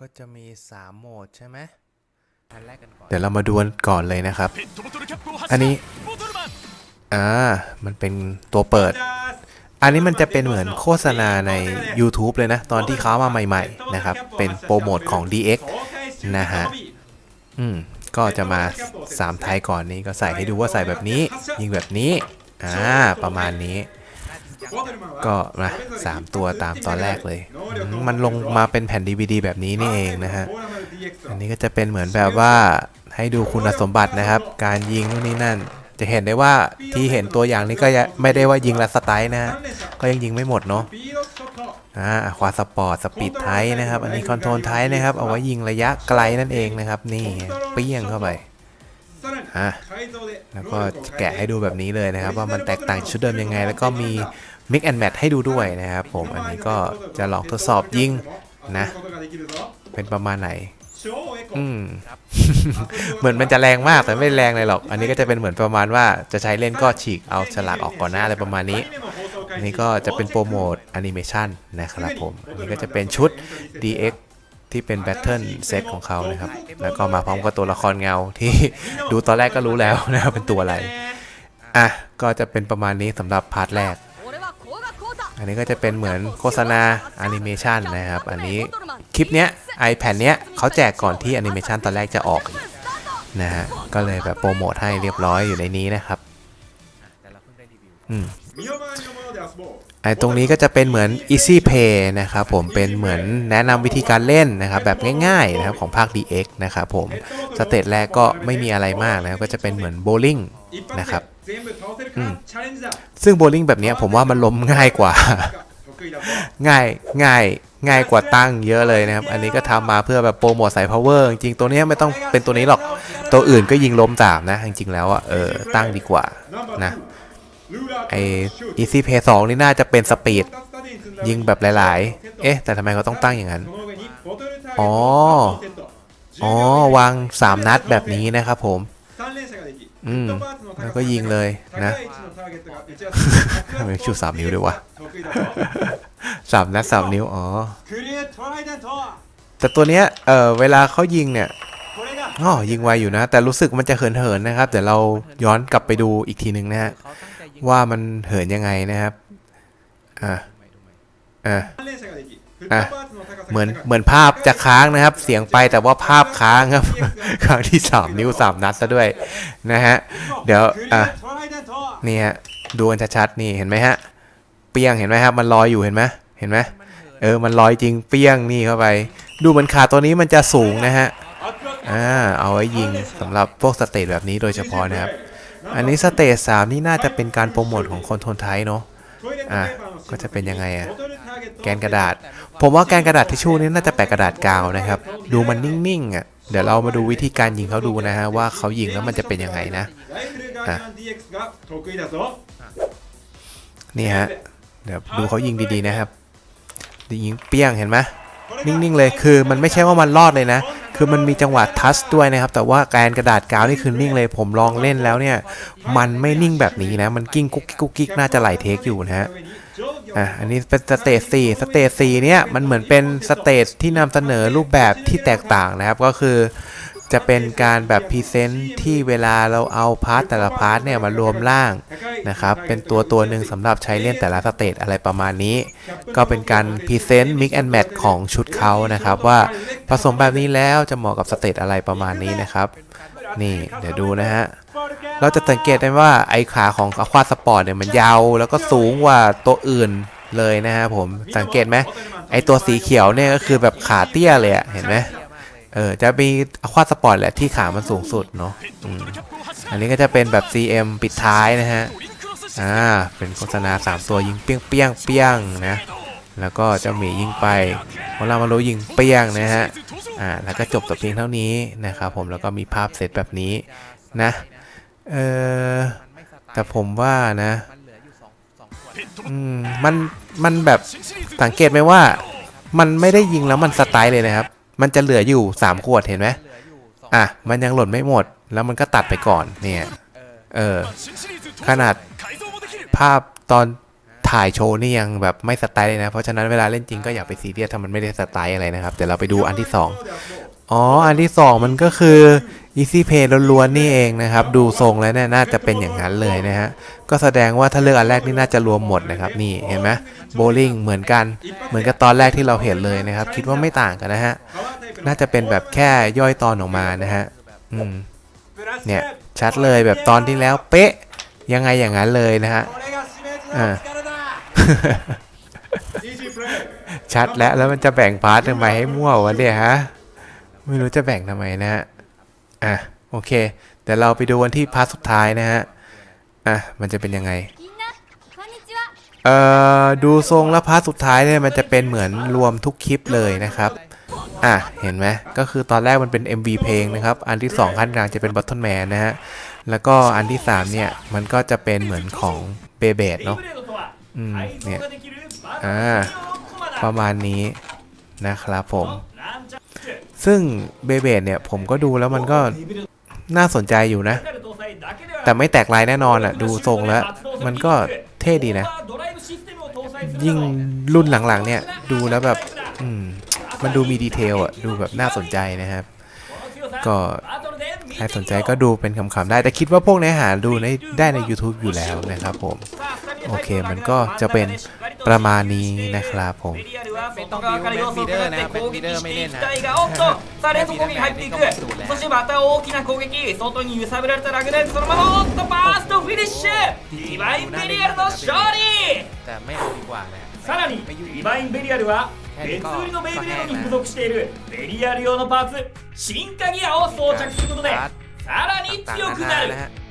ก็จะมี 3 โหมดใช่ไหมเดี๋ยวเรามาดูกันก่อนเลยนะครับ อันนี้ อ่า มันเป็นตัวเปิด อันนี้มันจะเป็นเหมือนโฆษณาใน YouTube เลยนะ ตอนที่เขามาใหม่ ๆ นะครับ เป็นโปรโมทของ DX นะฮะ อืม ก็จะมา3ไทยก่อนนี้ก็ใส่ให้ดูว่าใส่แบบนี้ ยิงแบบนี้ อ่า ประมาณนี้ ก็นะสามตัวตามตอนแรกเลยอืมมันลงมาเป็นแผ่น DVD แบบนี้นี่เองนะฮะ อันนี้ก็จะเป็นเหมือนแบบว่าให้ดูคุณสมบัตินะครับ การยิงนู่นนี่นั่น จะเห็นได้ว่าที่เห็นตัวอย่างนี้ก็ยังไม่ได้ว่ายิงละสไตล์นะฮะ ก็ยังยิงไม่หมดเนาะอ่าควาสปอร์ตสปีดไทนะครับ อันนี้คอนโทรลไทนะครับ เอาไว้ยิงระยะไกลนั่นเองนะครับ นี่เปี้ยงเข้าไปอะแล้วก็แกะให้ดูแบบนี้เลยนะครับ ว่ามันแตกต่างชุดเดิมยังไง แล้วก็มี Mix and Match ให้ดูด้วยนะครับผมอันนี้ก็จะลองทดสอบยิงนะ เป็นประมาณไหนอืมเหมือนมันจะแรงมากแต่ไม่แรงเลยหรอก อันนี้ก็จะเป็นเหมือนประมาณว่าจะใช้เล่นก็ฉีกเอาฉลากออกก่อนหน้าอะไรประมาณนี้อันนี้ก็จะเป็นโปรโมทแอนิเมชันนะครับผม อันนี้ก็จะเป็นชุด DX ที่เป็นแบทเทิลเซตของเขานะครับ แล้วก็มาพร้อมกับตัวละครเงาที่ดูตอนแรกก็รู้แล้วนะครับเป็นตัวอะไร อะ ก็จะเป็นประมาณนี้สำหรับพาร์ทแรกอั นนี้ก็จะเป็นเหมือนโฆษณาแอนิเมชันนะครับ อันนี้คลิปเนี้ย iPad เนี้ยเขาแจกก่อนที่แอนิเมชันตอนแรกจะออกนะฮะ ก็เลยแบบโปรโมทให้เรียบร้อยอยู่ในนี้นะครับ อืม ไอ้ตรงนี้ก็จะเป็นเหมือน Easy play นะครับผมเป็นเหมือนแนะนำวิธีการเล่นนะครับแบบง่ายๆนะครับของภาค DX นะครับผมสเตจแรกก็ไม่มีอะไรมากนะครับก็จะเป็นเหมือนโบลิ่งนะครับซึ่งโบลิ่งแบบนี้ผมว่ามันล้มง่ายกว่า ง่ายง่ายง่ายกว่าตั้งเยอะเลยนะครับ อันนี้ก็ทำมาเพื่อแบบโปรโมทสาย power จริงตัวนี้ไม่ต้องเป็นตัวนี้หรอก ตัวอื่นก็ยิงล้มตามนะ จริงๆแล้วอะเออตั้งดีกว่านะ ไอ Easy Pay 2นี่น่าจะเป็นสปีด ยิงแบบหลาย ๆ เอ๊ะ แต่ทำไมเขาต้องตั้งอย่างนั้น อ๋อ อ๋อ วาง 3 นัดแบบนี้นะครับผม อืม แล้วก็ยิงเลยนะทำไมชูสามนิ้วด้วยวะสามนัดสามนิ้ว อ๋อ แต่ตัวเนี้ย เออเวลาเขายิงเนี่ยอ๋อยิงไวอยู่นะ แต่รู้สึกมันจะเหิน ๆ นะครับ เดี๋ยวเราย้อนกลับไปดูอีกทีหนึ่งนะฮะ ว่ามันเหินยังไงนะครับอะอะอะเหมือนเหมือนภาพจะค้างนะครับ เสียงไปแต่ว่าภาพค้างครับครั้งที่3นิ้ว3นัดซะด้วยนะฮะเดี๋ยวอะนี่ฮะดูกันชัดๆนี่เห็นไหมฮะ เปี้ยงเห็นไหมครับ มันลอยอยู่เห็นไหมเห็นไหมเออมันลอยจริงเปี้ยงนี่เข้าไป ดูเหมือนขาตัวนี้มันจะสูงนะฮะอ่าเอาไว้ยิงสำหรับพวกสเตจแบบนี้โดยเฉพาะนะครับ อันนี้สเตจสามนี่น่าจะเป็นการโปรโมทของคนทนไทยเนาะอะก็จะเป็นยังไงอะแกนกระดาษ ผมว่าแกนกระดาษทิชชู่นี่น่าจะแปะกระดาษกาวนะครับ ดูมันนิ่งๆอะเดี๋ยวเรามาดูวิธีการยิงเขาดูนะฮะว่าเขายิงแล้วมันจะเป็นยังไงนะนี่ฮะเดี๋ยวดูเขายิงดีๆนะครับยิงเปี้ยงเห็นไหมนิ่งๆเลยคือมันไม่ใช่ว่ามันรอดเลยนะ คือมันมีจังหวะทัชด้วยนะครับ แต่ว่าแกนกระดาษกาวนี่คือนิ่งเลย ผมลองเล่นแล้วเนี่ย มันไม่นิ่งแบบนี้นะ มันกิ้งกุ๊กกิ๊กกุ๊กกิ๊กน่าจะไหลเทคอยู่นะฮะอะอันนี้เป็นสเตจสี่สเตจสี่เนี่ยมันเหมือนเป็นสเตจที่นำเสนอรูปแบบที่แตกต่างนะครับ ก็คือ จะเป็นการแบบพรีเซนต์ที่เวลาเราเอาพาร์ทแต่ละพาร์ทเนี่ยมารวมร่างนะครับ เป็นตัวตัวหนึ่งสำหรับใช้เล่นแต่ละสเตจอะไรประมาณนี้ ก็เป็นการพรีเซนต์มิกแอนด์แมทของชุดเขานะครับ ว่าผสมแบบนี้แล้วจะเหมาะกับสเตจอะไรประมาณนี้นะครับ นี่เดี๋ยวดูนะฮะเราจะสังเกตได้ว่าไอขาของอควาสปอร์ตเนี่ยมันยาวแล้วก็สูงกว่าตัวอื่นเลยนะฮะผมสังเกตไหมไอตัวสีเขียวเนี่ยก็คือแบบขาเตี้ยเลยอะเห็นไหม เออจะมีอควาสปอร์ตแหละที่ขามันสูงสุดเนาะอันนี้ก็จะเป็นแบบ CM ปิดท้ายนะฮะ อ่า เป็นโฆษณา 3 ตัวยิงเปี้ยงเปี้ยงเปี้ยงนะ แล้วก็เจ้าหมียิงไปพอเรามาโรยิงเปี้ยงนะฮะ อ่า แล้วก็จบตัวเพียงเท่านี้นะครับผม แล้วก็มีภาพเสร็จแบบนี้นะ เออแต่ผมว่านะ อืม มัน มันแบบสังเกตไหมว่า มันไม่ได้ยิงแล้วมันสไตล์เลยนะครับ มันจะเหลืออยู่ 3 ขวดเห็นไหมอะ มันยังหล่นไม่หมด แล้วมันก็ตัดไปก่อนเนี่ย เออ ขนาดภาพตอนถ่ายโชว์นี่ยังแบบไม่สไตล์เลยนะ เพราะฉะนั้นเวลาเล่นจริงก็อย่าไปซีเรียสถ้ามันไม่ได้สไตล์อะไรนะครับ เดี๋ยวเราไปดูอันที่ 2 อ๋อ อันที่ 2 มันก็คือ Easy Pay ล้วนๆนี่เองนะครับ ดูทรงแล้วเนี่ยน่าจะเป็นอย่างนั้นเลยนะฮะ ก็แสดงว่าถ้าเลือกอันแรกนี่น่าจะรวมหมดนะครับ นี่เห็นไหมโบลิ่งเหมือนกัน เหมือนกับตอนแรกที่เราเห็นเลยนะครับ คิดว่าไม่ต่างกันนะฮะ น่าจะเป็นแบบแค่ย่อยตอนออกมานะฮะอืมเนี่ยชัดเลยแบบตอนที่แล้วเป๊ะยังไงอย่างนั้นเลยนะฮะอ่าชัดแล้วแล้วมันจะแบ่งพาร์ททำไมให้มั่ววะเนี่ยฮะ ไม่รู้จะแบ่งทำไมนะฮะ่ะโอเคเดี๋ยวเราไปดูวันที่พาร์ทสุดท้ายนะฮะอะมันจะเป็นยังไงเอ่อดูทรงและพาร์ทสุดท้ายเนี่ยมันจะเป็นเหมือนรวมทุกคลิปเลยนะครับอะเห็นไหมก็คือตอนแรกมันเป็น MV เพลงนะครับ อันที่2ขั้นกลางจะเป็นบัตเทิลแมนนะฮะแล้วก็อันที่3เนี่ยมันก็จะเป็นเหมือนของเบเบดเนาะอืมเนี่ยอ่าประมาณนี้นะครับผม ซึ่งเบเบดเนี่ยผมก็ดูแล้วมันก็น่าสนใจอยู่นะ แต่ไม่แตกลายแน่นอนอะ ดูทรงแล้ว มันก็เท่ดีนะ ยิ่งรุ่นหลังๆ เนี่ย ดูแล้วแบบอืมมันดูมีดีเทลอะ ดูแบบน่าสนใจนะครับ ก็ใครสนใจก็ดูเป็นคำๆได้ แต่คิดว่าพวกเนื้อหาดูได้ใน YouTube อยู่แล้วนะครับผม โอเคมันก็จะเป็น ประมาณนี้นะครับผม ไม่ต้องビューメンビデオนะครับเป็นビデオไม่เล่นนะ おっとさあ連続攻撃入っていくそしてまた大きな攻撃外に揺さぶられたラグナルクそのままおっとバーストフィニッシュディバインベリアルの勝利 แต่ไม่เอาดีกว่านะ さらにディバインベリアルは別売りのベイブレードに付属しているベリアル用のパーツ進化ギアを装着することでさらに ต่าง 強 ๆ く นานา な นะ る ฮะ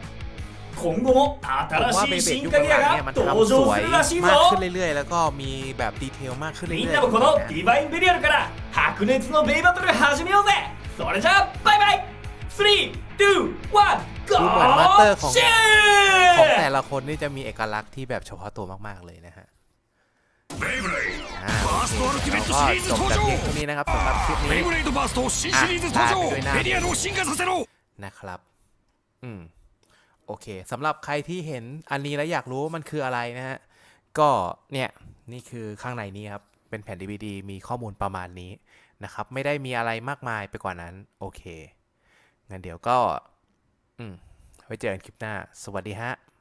今後も新しい新影屋が登場するらしいぞมากขึ้นเรื่อยๆแล้วก็มีแบบดีเทลมากขึ้นเรื่อยๆみんなもこのディバインベリアルから白熱のベイバトル始めようぜそれじゃあバイバイ3 2 1ดูเหมือนมาสเตอร์ของของแต่ละคนนี่จะมีเอกลักษณ์ที่แบบเฉพาะตัวมากๆเลยนะฮะแล้วก็จบจากเพียงเท่านี้นะครับสำหรับคลิปนี้อะลาไปด้วยหน้นะครับ อืม โอเคสำหรับใครที่เห็นอันนี้แล้วอยากรู้ว่ามันคืออะไรนะฮะ ก็เนี่ย นี่คือข้างในนี้ครับ เป็นแผ่น DVD มีข้อมูลประมาณนี้นะครับ ไม่ได้มีอะไรมากมายไปกว่านั้น โอเคงั้นเดี๋ยวก็ อืมไว้เจอกันคลิปหน้า สวัสดีฮะ